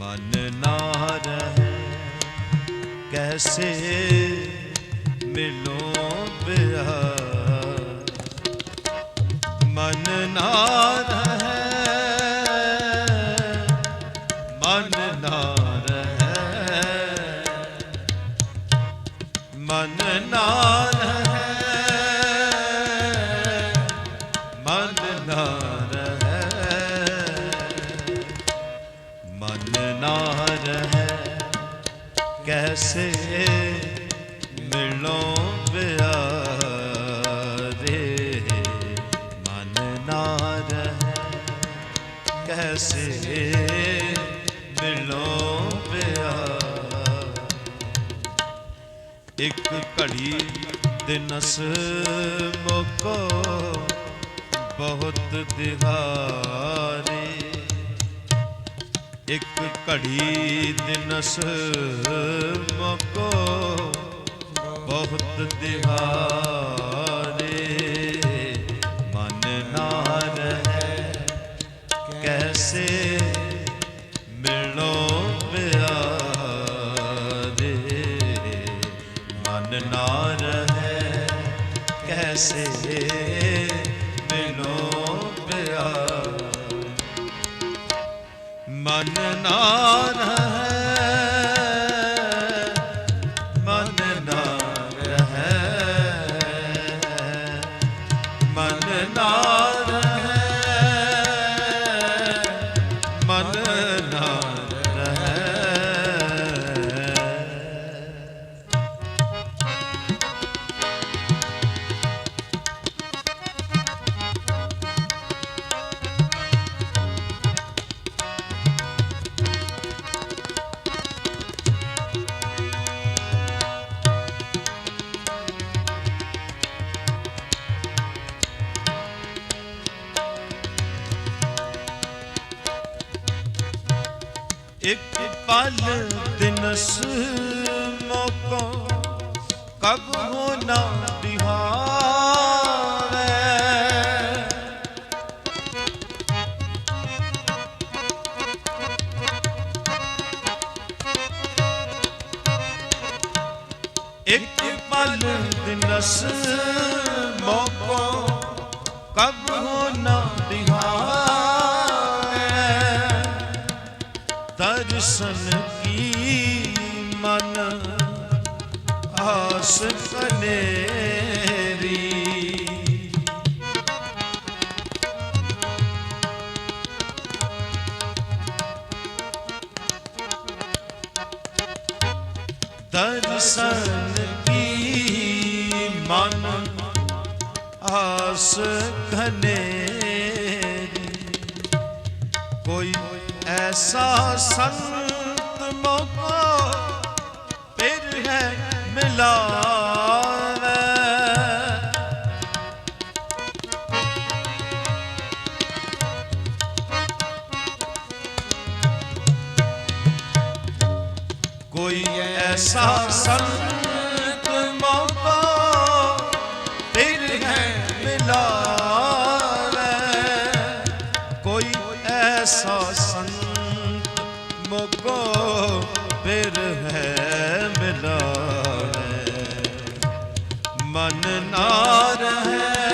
ਮਨ ਨਾ ਰਹਿ ਕੈਸੇ ਮਿਲੋ ਪਿਆਰ ਮਨ ਨਾ ਰਹਿ ਕੈਸੇ ਮਿਲੋ ਪਿਆਰੇ ਮਨ ਨਾ ਰਹਿ ਕੈਸੇ ਮਿਲੋ ਪਿਆਰ ਇੱਕ ਘੜੀ ਦਿਨਸ ਮੋਕੋ ਬਹੁਤ ਦਿਹਾਰੇ ਇੱਕ ਘੜੀ ਦਿਨਸ ਮੋਕੋ, ਬਹੁਤ ਦਿਹਾਰੇ ਮਨ ਨਾ ਰਹਿ ਕੈਸੇ ਮਿਲੋ ਪਿਆਰੇ। ਮਨ ਨਾ ਰਹਿ ਕੈਸੇ ਮਨ ਇੱਕ ਪਲ ਦਿਨਸ ਮੋਕੋ ਕਬ ਹੋ ਨਾ ਬਿਹਾਵੇ ਇੱਕ ਪਲ ਦਿਨਸ ਦਰਸ਼ਨ ਕੀ ਮਨ ਆਸ ਕਨੇਰੀ ਐਸਾ ਸੰਤ ਮੋਕੋ ਫਿਰ ਹੈ ਮਿਲਾਵੇ। ਕੋਈ ਐਸਾ ਸੰਤ ਹੈ ਮਿਲਾਵੇ ਮਨ ਨਾ ਰਹਿ।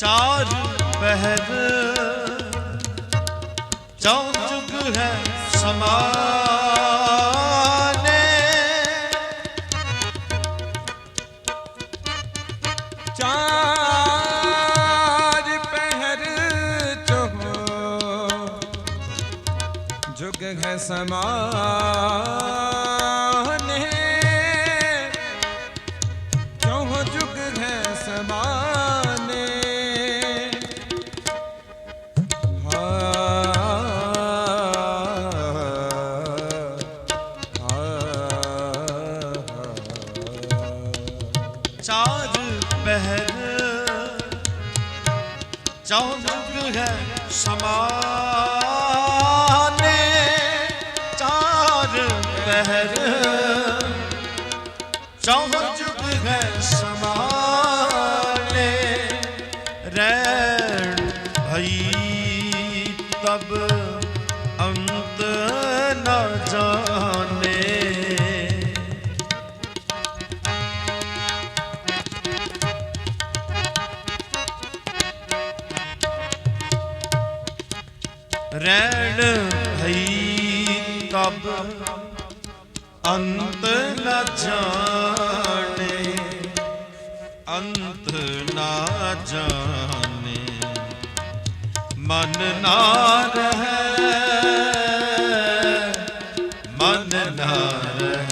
ਵਿਚਾਰ ਬਹਿਰ ਚੌਂ ਜੁਗ ਹੈ ਸਮਾਨੇ। ਚਾਰ ਪਹਿਰ ਚੋ ਜੁਗ ਹੈ ਸਮਾਨੇ। ਅੰਤ ਨਾ ਜਾਣੇ। ਰਹਿਣ ਅੰਤ ਨਾ ਜਾਣੇ। ਅੰਤ ਨਾ ਜਾਣੇ। ਮਨ ਨਾ ਰਹੇ ਮਨ ਨਾ ਰਹੇ।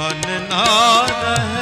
ਮਨ ਨਾ ਰਹੇ।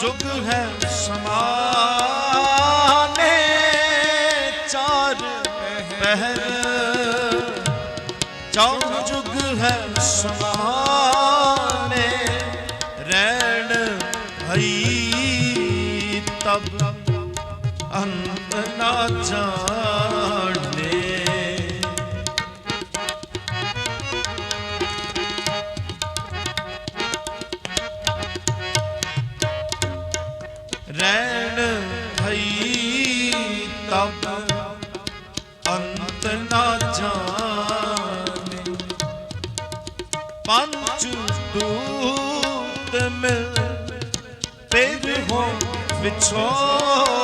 John ਰਹਿਣ ਭਈ ਤਬ ਅੰਤ ਨਾ ਜਾਣੇ। ਪੰਚ ਦੂਤ ਮਿਲ ਪੇਗ ਹੋ ਵਿਛੋੜ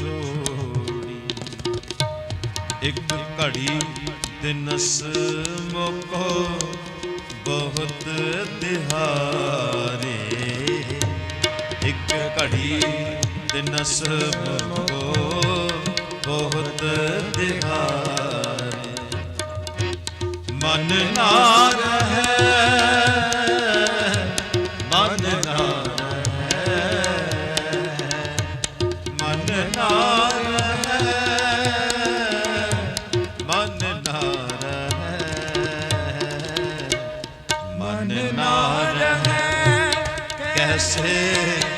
ਪਛੋੜੀ ਇੱਕ ਘੜੀ ਦਿਨਸ ਮੋਕੋ, ਬਹੁਤ ਦਿਹਾਰੇ ਇੱਕ ਘੜੀ ਦਿਨਸ ਮੋਕੋ, ਬਹੁਤ ਦਿਹਾਰੇ ਮਨ ਨਾ ਰਹੈ ਕੈਸੇ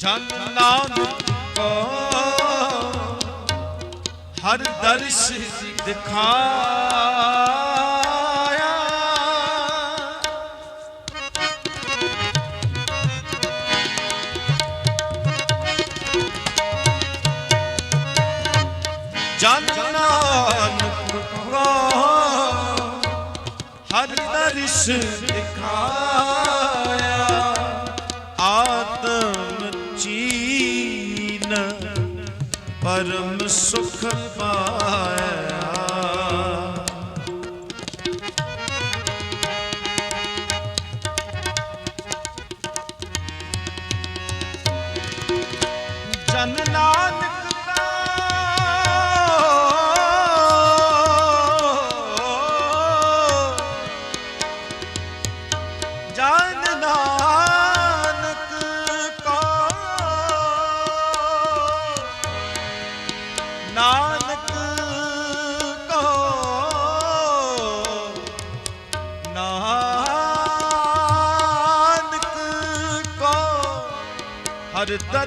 ਜਨ ਕੋ ਹਰ ਦਰਸ਼ ਦਿਖਾਇਆ। ਜਨ ਕੋ ਹਰ ਦਰਸ਼ ਚੀਨ ਪਰਮ ਸੁਖ ਪਾਇਆ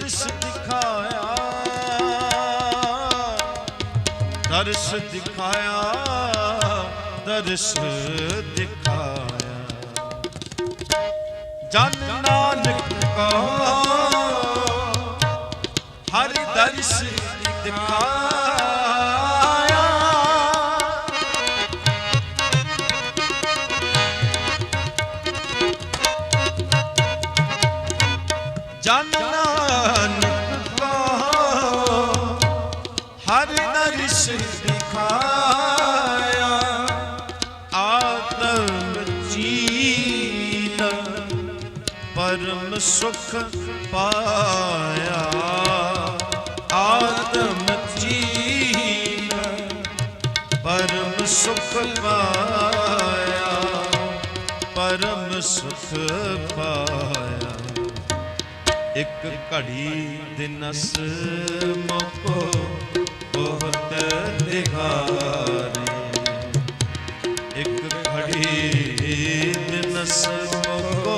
ਦਰਸ਼ ਦਿਖਾਇਆ। ਦਰਸ਼ ਦਿਖਾਇਆ ਦਰਸ਼ ਦਿਖਾਇਆ। ਜਨ ਨਾਨਕ ਕੋ ਹਰ ਦਰਸ਼ ਦਿਖਾਇਆ। ਸੁਖ ਪਾਇਆ। ਆਤਮ ਜੀਨ ਪਰਮ ਸੁਖ ਪਾਇਆ। ਪਰਮ ਸੁਖ ਪਾਇਆ। ਇੱਕ ਘੜੀ ਦਿਨਸ ਮੋਕੋ, ਬਹੁਤ ਦਿਹਾਰੇ ਇੱਕ ਘੜੀ ਦਿਨਸ ਮੋਕੋ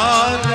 ਨਾ